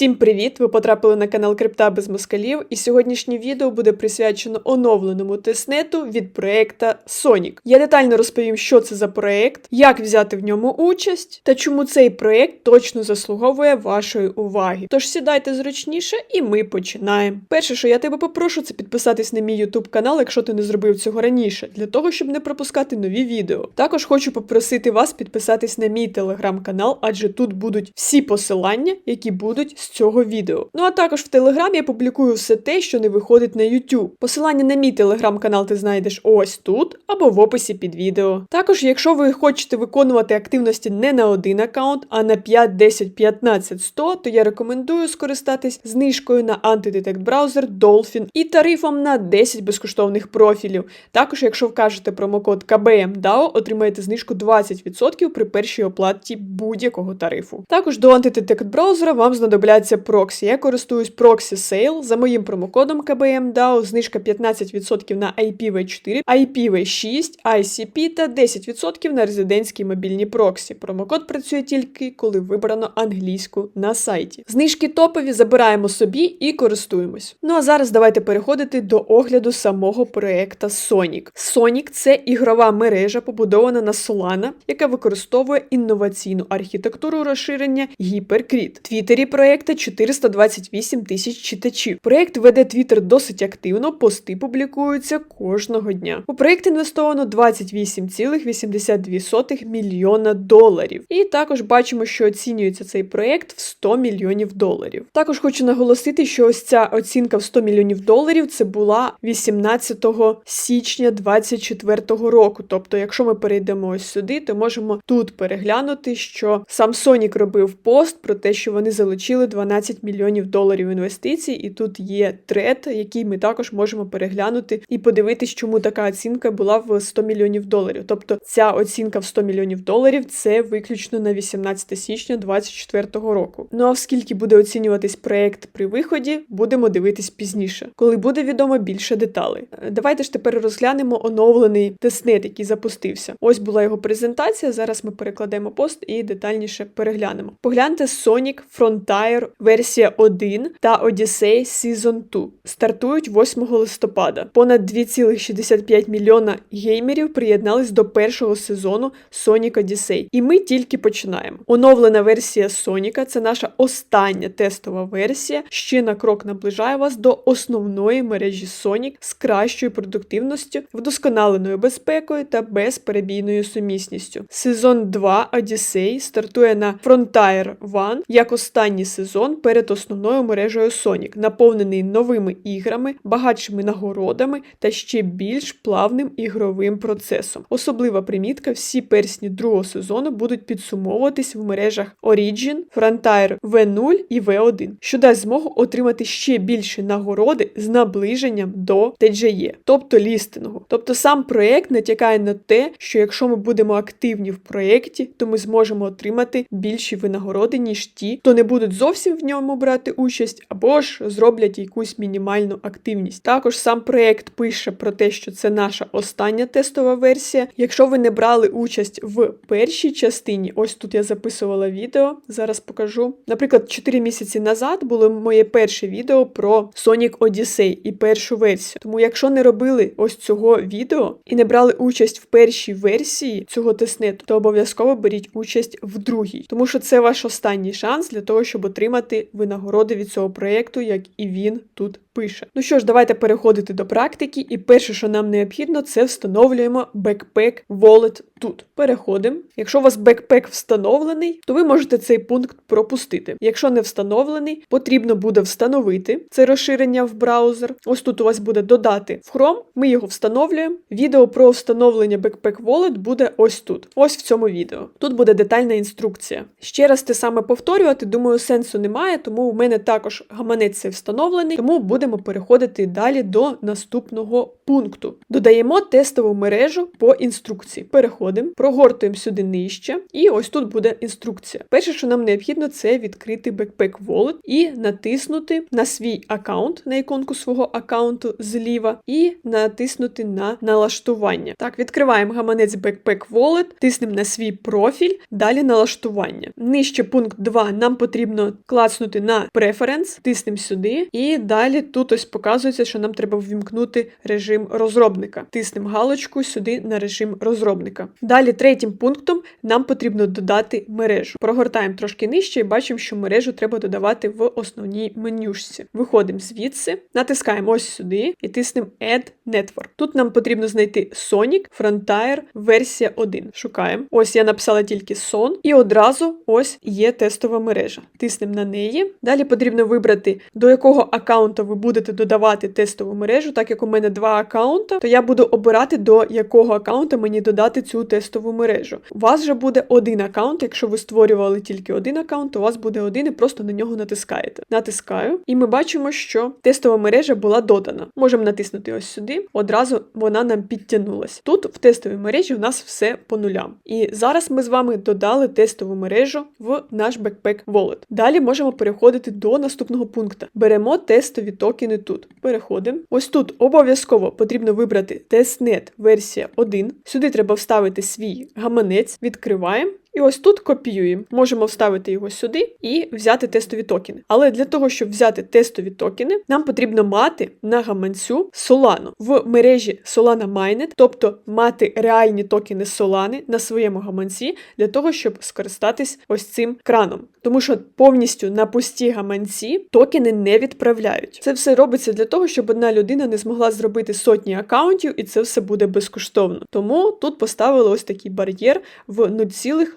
Всім привіт! Ви потрапили на канал Крипта без москалів, і сьогоднішнє відео буде присвячено оновленому тестнету від проекта Sonic. Я детально розповім, що це за проект, як взяти в ньому участь та чому цей проект точно заслуговує вашої уваги. Тож сідайте зручніше, і ми починаємо. Перше, що я тебе попрошу, це підписатись на мій YouTube канал, якщо ти не зробив цього раніше, для того, щоб не пропускати нові відео. Також хочу попросити вас підписатись на мій телеграм-канал, адже тут будуть всі посилання, які будуть цього відео. Ну а також в Телеграмі я публікую все те, що не виходить на YouTube. Посилання на мій телеграм-канал ти знайдеш ось тут або в описі під відео. Також, якщо ви хочете виконувати активності не на один аккаунт, а на 5, 10, 15, 100, то я рекомендую скористатись знижкою на антидетект браузер Dolphin і тарифом на 10 безкоштовних профілів. Також, якщо вкажете промокод KBMDAO, отримаєте знижку 20% при першій оплаті будь-якого тарифу. Також до антидетект браузера вам знадобляться проксі. Я користуюсь Proxy Sale. За моїм промокодом KBMDAO знижка 15% на IPv4, IPv6, ICP та 10% на резидентські мобільні проксі. Промокод працює тільки коли вибрано англійську на сайті. Знижки топові забираємо собі і користуємось. Ну а зараз давайте переходити до огляду самого проекта Sonic. Sonic це ігрова мережа, побудована на Solana, яка використовує інноваційну архітектуру розширення HyperCreed. В Твіттері проекта 428 тисяч читачів. Проект веде Твіттер досить активно, пости публікуються кожного дня. У проект інвестовано 28,82 мільйона доларів. І також бачимо, що оцінюється цей проект в 100 мільйонів доларів. Також хочу наголосити, що ось ця оцінка в 100 мільйонів доларів це була 18 січня 2024 року. Тобто, якщо ми перейдемо ось сюди, то можемо тут переглянути, що сам Sonic робив пост про те, що вони залучили 12 мільйонів доларів інвестицій, і тут є трет, який ми також можемо переглянути і подивитись, чому така оцінка була в 100 мільйонів доларів. Тобто ця оцінка в 100 мільйонів доларів це виключно на 18 січня 2024 року. Ну а скільки буде оцінюватись проект при виході, будемо дивитись пізніше, коли буде відомо більше деталей. Е, Давайте ж тепер розглянемо оновлений тестнет, який запустився. Ось була його презентація. Зараз ми перекладемо пост і детальніше переглянемо. Погляньте Sonic Frontier версія 1 та Odyssey Season 2. Стартують 8 листопада. Понад 2,65 мільйона геймерів приєднались до першого сезону Sonic Odyssey. І ми тільки починаємо. Оновлена версія Соніка це наша остання тестова версія, ще на крок наближає вас до основної мережі Sonic з кращою продуктивністю, вдосконаленою безпекою та безперебійною сумісністю. Сезон 2 Odyssey стартує на Frontier One як останній сезон перед основною мережею Sonic, наповнений новими іграми, багатшими нагородами та ще більш плавним ігровим процесом. Особлива примітка: всі персні другого сезону будуть підсумовуватись в мережах Origin, Frontier V0 і V1, що дасть змогу отримати ще більше нагороди з наближенням до TGE, тобто лістингу. Тобто сам проект натякає на те, що якщо ми будемо активні в проєкті, то ми зможемо отримати більші винагороди, ніж ті, хто не будуть зовсім в ньому брати участь, або ж зроблять якусь мінімальну активність. Також сам проект пише про те, що це наша остання тестова версія. Якщо ви не брали участь в першій частині, ось тут я записувала відео, зараз покажу. Наприклад, 4 місяці назад було моє перше відео про Sonic Odyssey і першу версію. Тому, якщо не робили ось цього відео і не брали участь в першій версії цього тестнету, то обов'язково беріть участь в другій, тому що це ваш останній шанс для того, щоб отримати винагороди від цього проєкту, як і він тут пише. Ну що ж, давайте переходити до практики. І перше, що нам необхідно, це встановлюємо Backpack Wallet тут. Переходимо. Якщо у вас бекпек встановлений, то ви можете цей пункт пропустити. Якщо не встановлений, потрібно буде встановити це розширення в браузер. Ось тут у вас буде додати в Chrome. Ми його встановлюємо. Відео про встановлення Backpack Wallet буде ось тут, ось в цьому відео. Тут буде детальна інструкція. Ще раз те саме повторювати, думаю, сенсу немає, тому в мене також гаманець встановлений, тому будемо переходити далі до наступного пункту. Додаємо тестову мережу по інструкції. Переходимо. Переходимо, прогортуємо сюди нижче, і ось тут буде інструкція. Перше, що нам необхідно, це відкрити Backpack Wallet і натиснути на свій аккаунт, на іконку свого аккаунту зліва, і натиснути на налаштування. Так, відкриваємо гаманець Backpack Wallet, тиснемо на свій профіль, далі налаштування. Нижче пункт 2 нам потрібно клацнути на Preference, тиснемо сюди, і далі тут ось показується, що нам треба ввімкнути режим розробника. Тиснемо галочку сюди на режим розробника. Далі третім пунктом нам потрібно додати мережу. Прогортаємо трошки нижче і бачимо, що мережу треба додавати в основній менюшці. Виходимо звідси, натискаємо ось сюди і тиснемо Add Network. Тут нам потрібно знайти Sonic Frontier версія 1. Шукаємо. Ось я написала тільки Son, і одразу ось є тестова мережа. Тиснемо на неї. Далі потрібно вибрати, до якого аккаунту ви будете додавати тестову мережу. Так як у мене два аккаунта, то я буду обирати, до якого аккаунта мені додати цю тестову мережу. У вас же буде один аккаунт. Якщо ви створювали тільки один аккаунт, то у вас буде один і просто на нього натискаєте. Натискаю, і ми бачимо, що тестова мережа була додана. Можемо натиснути ось сюди. Одразу вона нам підтягнулась. Тут в тестовій мережі у нас все по нулям. І зараз ми з вами додали тестову мережу в наш Backpack Wallet. Далі можемо переходити до наступного пункту. Беремо тестові токени тут. Переходимо. Ось тут обов'язково потрібно вибрати тестнет версія 1. Сюди треба вставити свій гаманець, відкриваємо. І ось тут копіюємо. Можемо вставити його сюди і взяти тестові токени. Але для того, щоб взяти тестові токени, нам потрібно мати на гаманцю Solano в мережі Solana Mainnet, тобто мати реальні токени Solana на своєму гаманці для того, щоб скористатись ось цим краном. Тому що повністю на пусті гаманці токени не відправляють. Це все робиться для того, щоб одна людина не змогла зробити сотні акаунтів, і це все буде безкоштовно. Тому тут поставили ось такий бар'єр в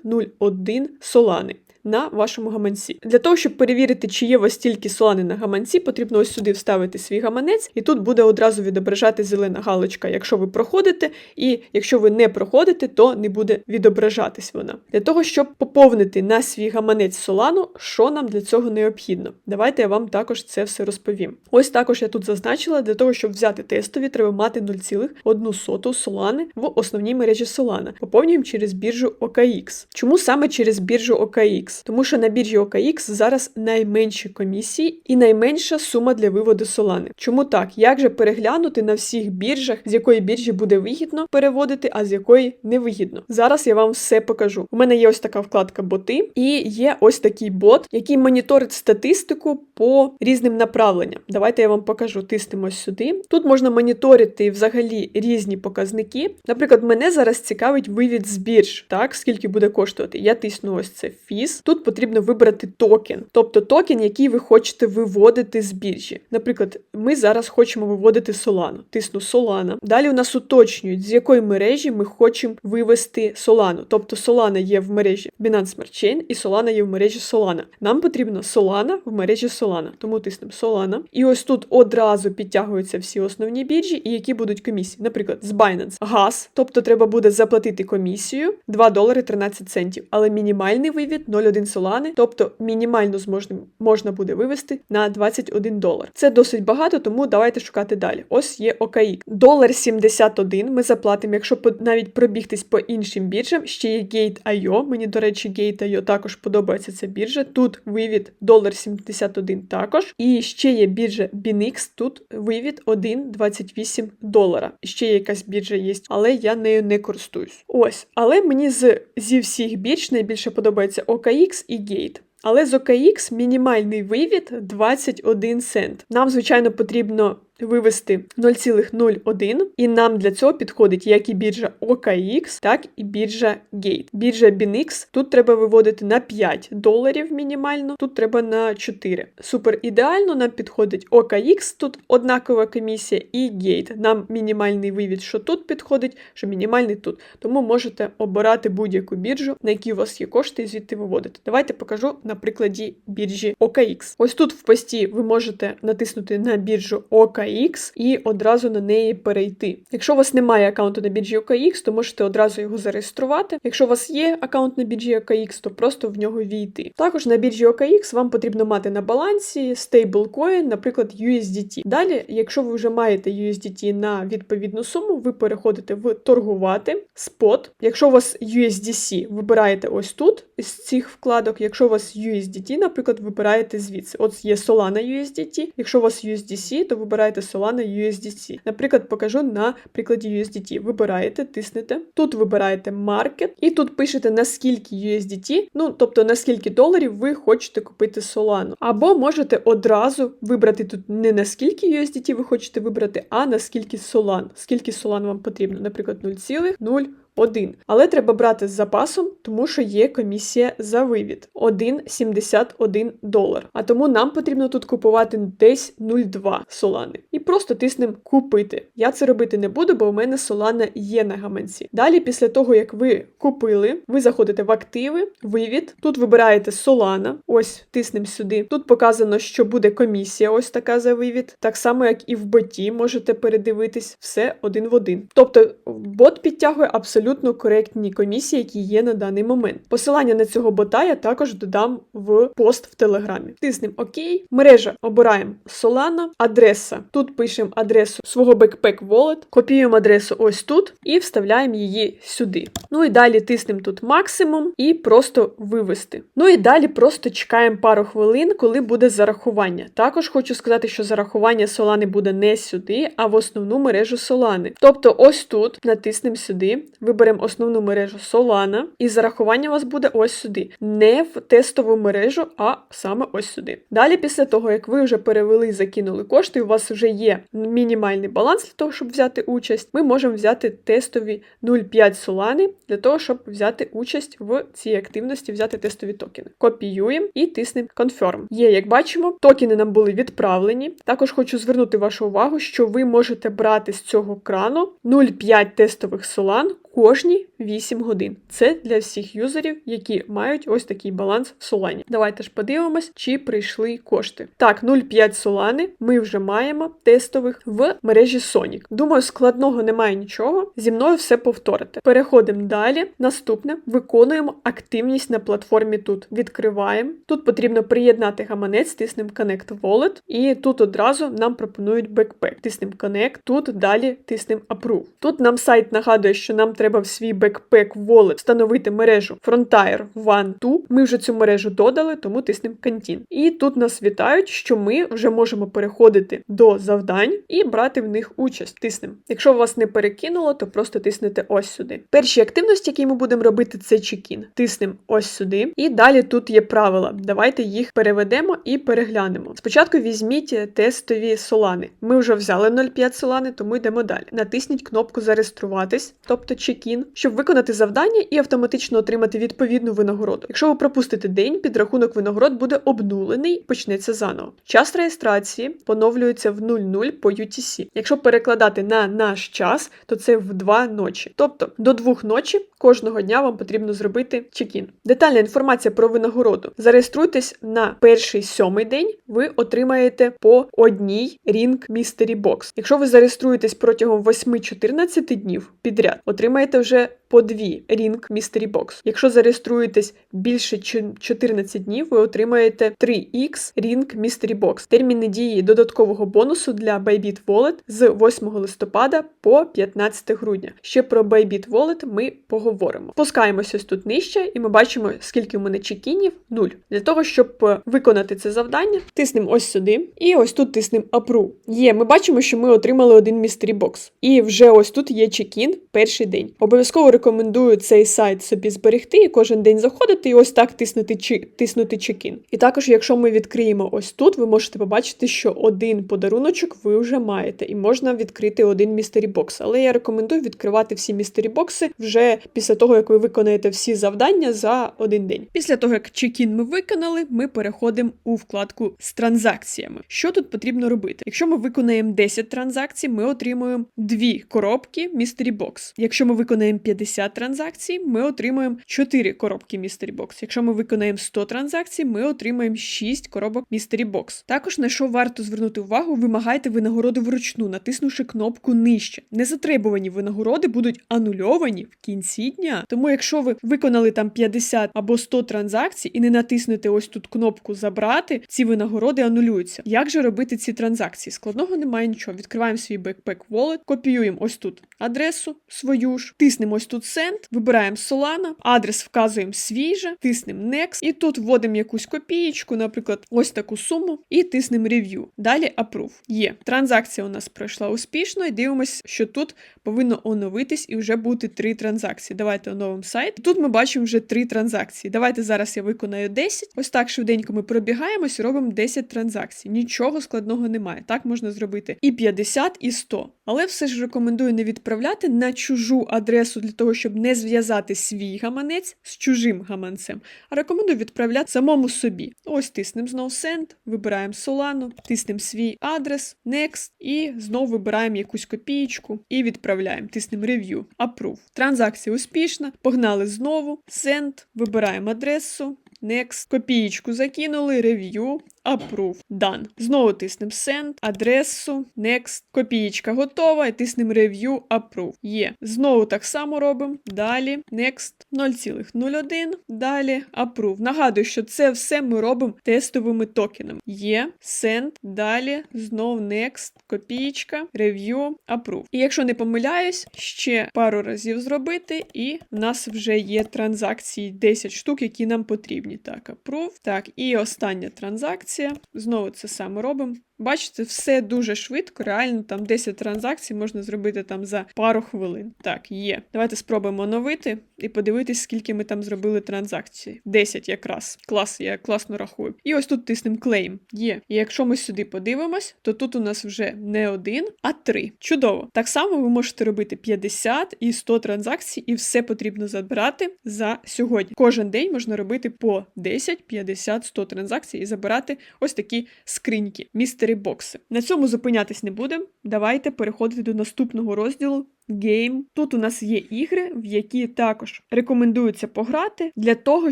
0,01 солани. На вашому гаманці. Для того, щоб перевірити, чи є у вас тільки солани на гаманці, потрібно ось сюди вставити свій гаманець, і тут буде одразу відображати зелена галочка, якщо ви проходите, і якщо ви не проходите, то не буде відображатись вона. Для того, щоб поповнити на свій гаманець солану, що нам для цього необхідно? Давайте я вам також це все розповім. Ось також я тут зазначила, для того, щоб взяти тестові, треба мати 0,1 солани в основній мережі Solana. Поповнюємо через біржу OKX. Чому саме через біржу OKX? Тому що на біржі OKX зараз найменші комісії і найменша сума для виводу солани. Чому так? Як же переглянути на всіх біржах, з якої біржі буде вигідно переводити, а з якої не вигідно? Зараз я вам все покажу. У мене є ось така вкладка боти, і є ось такий бот, який моніторить статистику по різним направленням. Давайте я вам покажу. Тиснемо сюди. Тут можна моніторити взагалі різні показники. Наприклад, мене зараз цікавить вивід з бірж, так скільки буде коштувати. Я тисну ось це фіз. Тут потрібно вибрати токен, тобто токен, який ви хочете виводити з біржі. Наприклад, ми зараз хочемо виводити Solana. Тисну Solana. Далі у нас уточнюють, з якої мережі ми хочемо вивести Solana. Тобто Solana є в мережі Binance Smart Chain і Solana є в мережі Solana. Нам потрібно Solana в мережі Solana. Тому тиснемо Solana. І ось тут одразу підтягуються всі основні біржі, і які будуть комісії. Наприклад, з Binance газ, тобто треба буде заплатити комісію 2 долари 13 центів, але мінімальний вивід 0,1 солани, тобто мінімально зможна, можна буде вивести на 21 долар. Це досить багато, тому давайте шукати далі. Ось є OKX. Долар 71 ми заплатимо, якщо навіть пробігтись по іншим біржам. Ще є Gate.io. Мені, до речі, Gate.io також подобається ця біржа. Тут вивід долар 71 також. І ще є біржа Binix, тут вивід 1,28 долара. Ще якась біржа є, але я нею не користуюсь. Ось, але мені з зі всіх бірж найбільше подобається OKX і Gate. Але з OKX мінімальний вивід 21 цент. Нам, звичайно, потрібно вивести 0,01, і нам для цього підходить як і біржа OKX, так і біржа Gate. Біржа BinX тут треба виводити на 5 доларів мінімально, тут треба на 4. Супер ідеально нам підходить OKX, тут однакова комісія, і Gate. Нам мінімальний вивід, що тут підходить, що мінімальний тут. Тому можете обирати будь-яку біржу, на якій у вас є кошти, і звідти виводити. Давайте покажу на прикладі біржі OKX. Ось тут в пості ви можете натиснути на біржу OKX. OKX і одразу на неї перейти. Якщо у вас немає аккаунту на біржі OKX, то можете одразу його зареєструвати. Якщо у вас є аккаунт на біржі OKX, то просто в нього війти. Також на біржі OKX вам потрібно мати на балансі стейблкоін, наприклад, USDT. Далі, якщо ви вже маєте USDT на відповідну суму, ви переходите в торгувати, спот. Якщо у вас USDC, вибираєте ось тут з цих вкладок. Якщо у вас USDT, наприклад, вибираєте звідси. От є Solana USDT. Якщо у вас USDC, то вибираєте Solana USDC. Наприклад, покажу на прикладі USDT. Вибираєте, тиснете. Тут вибираєте Market, і тут пишете наскільки USDT, ну тобто наскільки доларів ви хочете купити Solana. Або можете одразу вибрати тут не наскільки USDT ви хочете вибрати, а наскільки Solana. Скільки Solana вам потрібно, наприклад, 0,0 один. Але треба брати з запасом, тому що є комісія за вивід 1,71 долар. А тому нам потрібно тут купувати десь 0,2 солани. І просто тиснемо купити. Я це робити не буду, бо у мене солана є на гаманці. Далі, після того, як ви купили, ви заходите в активи, вивід. Тут вибираєте солана. Ось тиснемо сюди. Тут показано, що буде комісія, ось така за вивід. Так само, як і в боті, можете передивитись все один в один. Тобто бот підтягує абсолютно абсолютно коректні комісії, які є на даний момент. Посилання на цього бота я також додам в пост в телеграмі. Тиснемо ОК. Мережа обираємо Solana, адреса. Тут пишемо адресу свого Backpack Wallet, копіюємо адресу ось тут і вставляємо її сюди. Ну і далі тиснемо тут максимум і просто вивести. Ну і далі просто чекаємо пару хвилин, коли буде зарахування. Також хочу сказати, що зарахування Solana буде не сюди, а в основну мережу Solana. Тобто, ось тут натиснемо сюди виберемо основну мережу Solana, і зарахування у вас буде ось сюди. Не в тестову мережу, а саме ось сюди. Далі, після того, як ви вже перевели і закинули кошти, у вас вже є мінімальний баланс для того, щоб взяти участь, ми можемо взяти тестові 0,5 Solana для того, щоб взяти участь в цій активності, взяти тестові токени. Копіюємо і тиснемо Confirm. Є, як бачимо, токени нам були відправлені. Також хочу звернути вашу увагу, що ви можете брати з цього крану 0,5 тестових Solana кожні 8 годин. Це для всіх юзерів, які мають ось такий баланс в Solana. Давайте ж подивимось, чи прийшли кошти. Так, 0,5 Solana ми вже маємо тестових в мережі Sonic. Думаю, складного немає нічого. Зі мною все повторите. Переходимо далі. Наступне виконуємо активність на платформі тут. Відкриваємо. Тут потрібно приєднати гаманець, тиснемо Connect Wallet, і тут одразу нам пропонують Backpack. Тиснемо Connect, тут далі тиснемо Approve. Тут нам сайт нагадує, що нам треба в свій Backpack Wallet встановити мережу Frontier One 2. Ми вже цю мережу додали, тому тиснемо Continue. І тут нас вітають, що ми вже можемо переходити до завдань і брати в них участь. Тиснемо. Якщо вас не перекинуло, то просто тиснете ось сюди. Перші активності, які ми будемо робити, це чекін. Тиснемо ось сюди. І далі тут є правила. Давайте їх переведемо і переглянемо. Спочатку візьміть тестові солани. Ми вже взяли 0,5 солани, тому йдемо далі. Натисніть кнопку Зареєструватись, тобто чекін, щоб виконати завдання і автоматично отримати відповідну винагороду. Якщо ви пропустите день, підрахунок винагород буде обнулений почнеться заново. Час реєстрації поновлюється в 00 по UTC. Якщо перекладати на наш час, то це в 2 ночі. Тобто до 2 ночі кожного дня вам потрібно зробити чекін. Детальна інформація про винагороду. Зареєструйтесь на перший сьомий день, ви отримаєте по одній Ring Mystery Box. Якщо ви зареєструєтесь протягом 8-14 днів підряд, отримаєте вже по дві Ring Mystery Box. Якщо зареєструєтесь більше 14 днів, ви отримаєте 3X Ring Mystery Box. Терміни дії додаткового бонусу для Bybit Wallet з 8 листопада по 15 грудня. Ще про Bybit Wallet ми поговоримо. Спускаємося ось тут нижче, і ми бачимо, скільки у мене чекінів 0. Для того, щоб виконати це завдання, тиснемо ось сюди, і ось тут тиснемо Approve. Є, ми бачимо, що ми отримали один Mystery Box. І вже ось тут є чекін перший день. Обов'язково рекомендую цей сайт собі зберегти і кожен день заходити і ось так тиснути чи тиснути чекін. І також, якщо ми відкриємо ось тут, ви можете побачити, що один подаруночок ви вже маєте, і можна відкрити один містері бокс. Але я рекомендую відкривати всі містері бокси вже після того, як ви виконаєте всі завдання за один день. Після того, як чекін ми виконали, ми переходимо у вкладку з транзакціями. Що тут потрібно робити? Якщо ми виконаємо 10 транзакцій, ми отримуємо дві коробки містері бокс. Якщо ми виконаємо 50 транзакцій, ми отримаємо 4 коробки Mystery Box. Якщо ми виконаємо 100 транзакцій, ми отримаємо 6 коробок Mystery Box. Також на що варто звернути увагу, вимагайте винагороду вручну, натиснувши кнопку нижче. Незатребувані винагороди будуть анульовані в кінці дня. Тому, якщо ви виконали там 50 або 100 транзакцій і не натиснете ось тут кнопку забрати, ці винагороди анулюються. Як же робити ці транзакції? Складного немає нічого. Відкриваємо свій Backpack Wallet, копіюємо ось тут адресу свою ж, тиснемо ось тут Send, вибираємо Solana, адрес вказуємо свій же, тиснемо Next, і тут вводимо якусь копієчку, наприклад, ось таку суму, і тиснемо Review. Далі Approve. Є. Транзакція у нас пройшла успішно, і дивимося, що тут повинно оновитись і вже бути три транзакції. Давайте оновимо сайт. Тут ми бачимо вже три транзакції. Давайте зараз я виконаю 10. Ось так швиденько ми пробігаємось робимо 10 транзакцій. Нічого складного немає. Так можна зробити і 50, і 100. Але все ж рекомендую не відправляти на чужу адресу для того, щоб не зв'язати свій гаманець з чужим гаманцем. А рекомендую відправляти самому собі. Ось тиснемо знову Send, вибираємо Solano, тиснемо свій адрес, Next, і знову вибираємо якусь копієчку і відправляємо. Тиснемо Review, Approve. Транзакція успішна. Погнали знову. Send, вибираємо адресу. Next, копієчку закинули, review, approve, done. Знову тиснемо send, адресу, next, копієчка готова, і тиснемо review, approve. Є. Знову так само робимо. Далі, next, 0,01, далі, approve. Нагадую, що це все ми робимо тестовими токенами. Є, send, далі, знову next, копієчка, review, approve. І якщо не помиляюсь, ще пару разів зробити, і в нас вже є транзакції 10 штук, які нам потрібні. Так, approve. Так, і остання транзакція. Знову це саме робимо. Бачите, все дуже швидко, реально там 10 транзакцій можна зробити там за пару хвилин. Так, є. Давайте спробуємо оновити і подивитись, скільки ми там зробили транзакцій. 10 якраз. Клас, я класно рахую. І ось тут тиснемо claim. Є. І якщо ми сюди подивимось, то тут у нас вже не один, а три. Чудово. Так само ви можете робити 50 і 100 транзакцій, і все потрібно забирати за сьогодні. Кожен день можна робити по 10, 50, 100 транзакцій і забирати ось такі скриньки. Містері бокси. На цьому зупинятись не будемо. Давайте переходити до наступного розділу. Гейм. Тут у нас є ігри, в які також рекомендується пограти для того,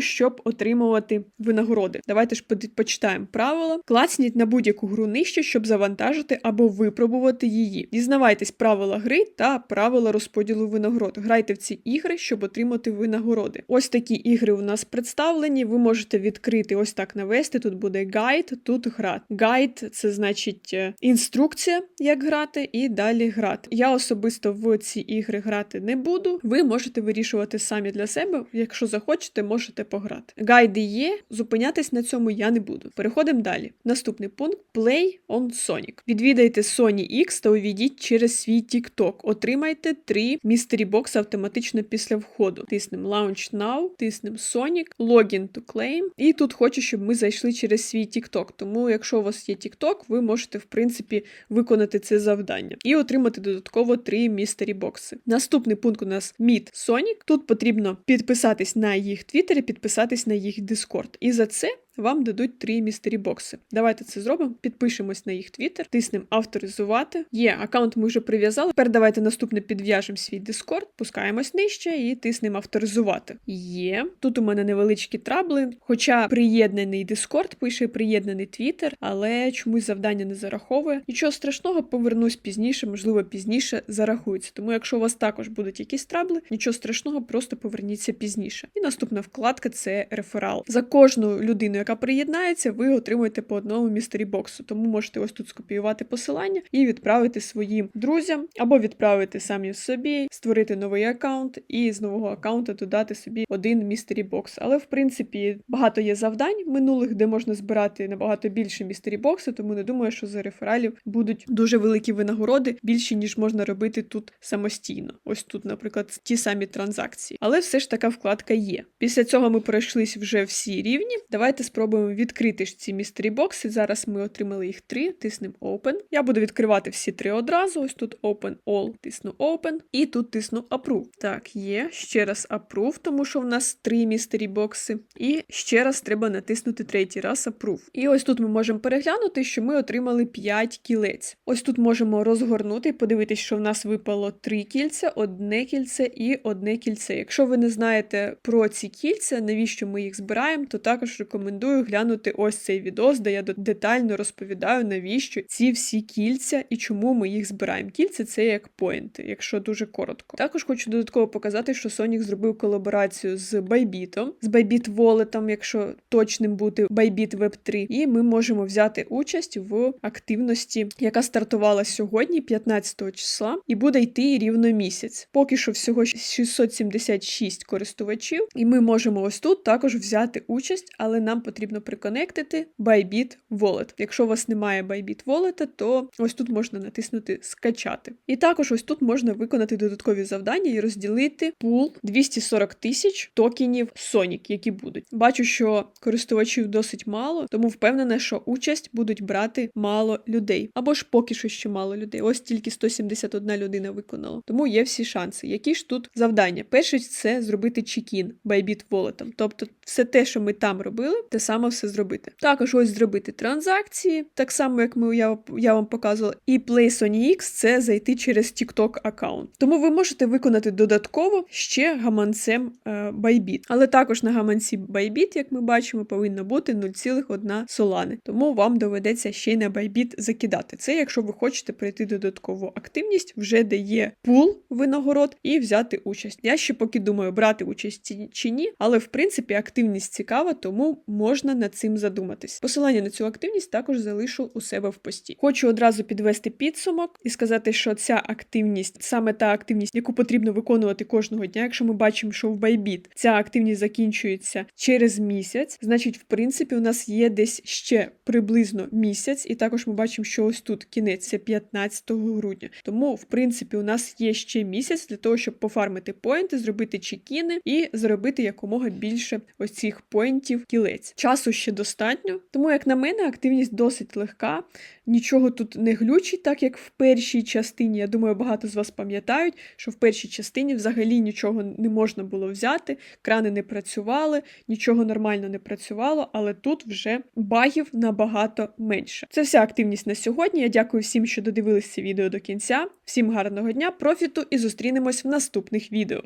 щоб отримувати винагороди. Давайте ж почитаємо правила. Клацніть на будь-яку гру нижче, щоб завантажити або випробувати її. Дізнавайтесь правила гри та правила розподілу винагород. Грайте в ці ігри, щоб отримати винагороди. Ось такі ігри у нас представлені. Ви можете відкрити ось так навести. Тут буде гайд, тут грати. Гайд це значить е, інструкція, як грати, і далі грати. Я особисто в ці ігри грати не буду. Ви можете вирішувати самі для себе. Якщо захочете, можете пограти. Гайди є, зупинятись на цьому я не буду. Переходимо далі. Наступний пункт Play on Sonic. Відвідайте Sony X та увійдіть через свій TikTok. Отримайте три Mystery Box автоматично після входу. Тиснемо Launch Now, тиснемо Sonic, Login to Claim. І тут хочу, щоб ми зайшли через свій TikTok. Тому, якщо у вас є TikTok, ви можете, в принципі, виконати це завдання і отримати додатково три Mystery бокси. Наступний пункт у нас Meet Sonic. Тут потрібно підписатись на їх Твіттері, підписатись на їх Discord. І за це вам дадуть три містері бокси. Давайте це зробимо. Підпишемось на їх твіттер, тиснемо авторизувати. Є аккаунт ми вже прив'язали. Тепер давайте наступне підв'яжемо свій Discord, пускаємось нижче і тиснемо авторизувати. Є. Тут у мене невеличкі трабли, хоча приєднаний Discord пише приєднаний Twitter, але чомусь завдання не зараховує. Нічого страшного, повернусь пізніше, можливо, пізніше зарахується. Тому, якщо у вас також будуть якісь трабли, нічого страшного, просто поверніться пізніше. І наступна вкладка це реферал. За кожну людину, яка приєднається, ви отримуєте по одному містері боксу. Тому можете ось тут скопіювати посилання і відправити своїм друзям, або відправити самі собі, створити новий аккаунт і з нового аккаунту додати собі один містері бокс. Але в принципі багато є завдань минулих, де можна збирати набагато більше містері бокси, тому не думаю, що за рефералів будуть дуже великі винагороди, більші ніж можна робити тут самостійно. Ось тут, наприклад, ті самі транзакції. Але все ж така вкладка є. Після цього ми пройшлись вже всі рівні. Давайте спробуємо відкрити ж ці містері бокси. Зараз ми отримали їх три, тиснемо Open. Я буду відкривати всі три одразу. Ось тут Open All, тисну Open, і тут тисну Approve. Так, є. Ще раз Approve, тому що в нас три містері бокси. І ще раз треба натиснути третій раз Approve. І ось тут ми можемо переглянути, що ми отримали 5 кілець. Ось тут можемо розгорнути і подивитись, що в нас випало три кільця, одне кільце і одне кільце. Якщо ви не знаєте про ці кільця, навіщо ми їх збираємо, то також рекомендую глянути ось цей відос, де я детально розповідаю, навіщо ці всі кільця і чому ми їх збираємо. Кільця це як поінти, якщо дуже коротко. Також хочу додатково показати, що Sonic зробив колаборацію з Bybit, з Bybit Wallet, якщо точним бути Bybit Web 3, і ми можемо взяти участь в активності, яка стартувала сьогодні, 15 числа, і буде йти рівно місяць. Поки що всього 676 користувачів, і ми можемо ось тут також взяти участь, але нам потрібно приконектити Bybit Wallet. Якщо у вас немає Bybit Wallet, то ось тут можна натиснути скачати. І також ось тут можна виконати додаткові завдання і розділити пул 240 тисяч токенів Sonic, які будуть. Бачу, що користувачів досить мало, тому впевнена, що участь будуть брати мало людей. Або ж поки що ще мало людей. Ось тільки 171 людина виконала. Тому є всі шанси. Які ж тут завдання? Перше це зробити чекін Bybit Wallet. Тобто все те, що ми там робили, те саме все зробити. Також ось зробити транзакції, так само як ми я, я вам показувала. І Play Sony X це зайти через TikTok аккаунт. Тому ви можете виконати додатково ще гаманцем е, Bybit. Але також на гаманці Bybit, як ми бачимо, повинно бути 0,1 солани. Тому вам доведеться ще й на Bybit закидати. Це якщо ви хочете пройти додаткову активність, вже де є пул винагород, і взяти участь. Я ще поки думаю, брати участь чи ні, але в принципі активність цікава, тому можна над цим задуматись. Посилання на цю активність також залишу у себе в пості. Хочу одразу підвести підсумок і сказати, що ця активність саме та активність, яку потрібно виконувати кожного дня. Якщо ми бачимо, що в Bybit ця активність закінчується через місяць, значить, в принципі, у нас є десь ще приблизно місяць, і також ми бачимо, що ось тут кінець це 15 грудня. Тому, в принципі, у нас є ще місяць для того, щоб пофармити поінти, зробити чекіни і зробити якомога більше ось цих поінтів кілець. Часу ще достатньо, тому, як на мене, активність досить легка. Нічого тут не глючить, так як в першій частині. Я думаю, багато з вас пам'ятають, що в першій частині взагалі нічого не можна було взяти, крани не працювали, нічого нормально не працювало, але тут вже багів набагато менше. Це вся активність на сьогодні. Я дякую всім, що додивились це відео до кінця. Всім гарного дня, профіту і зустрінемось в наступних відео.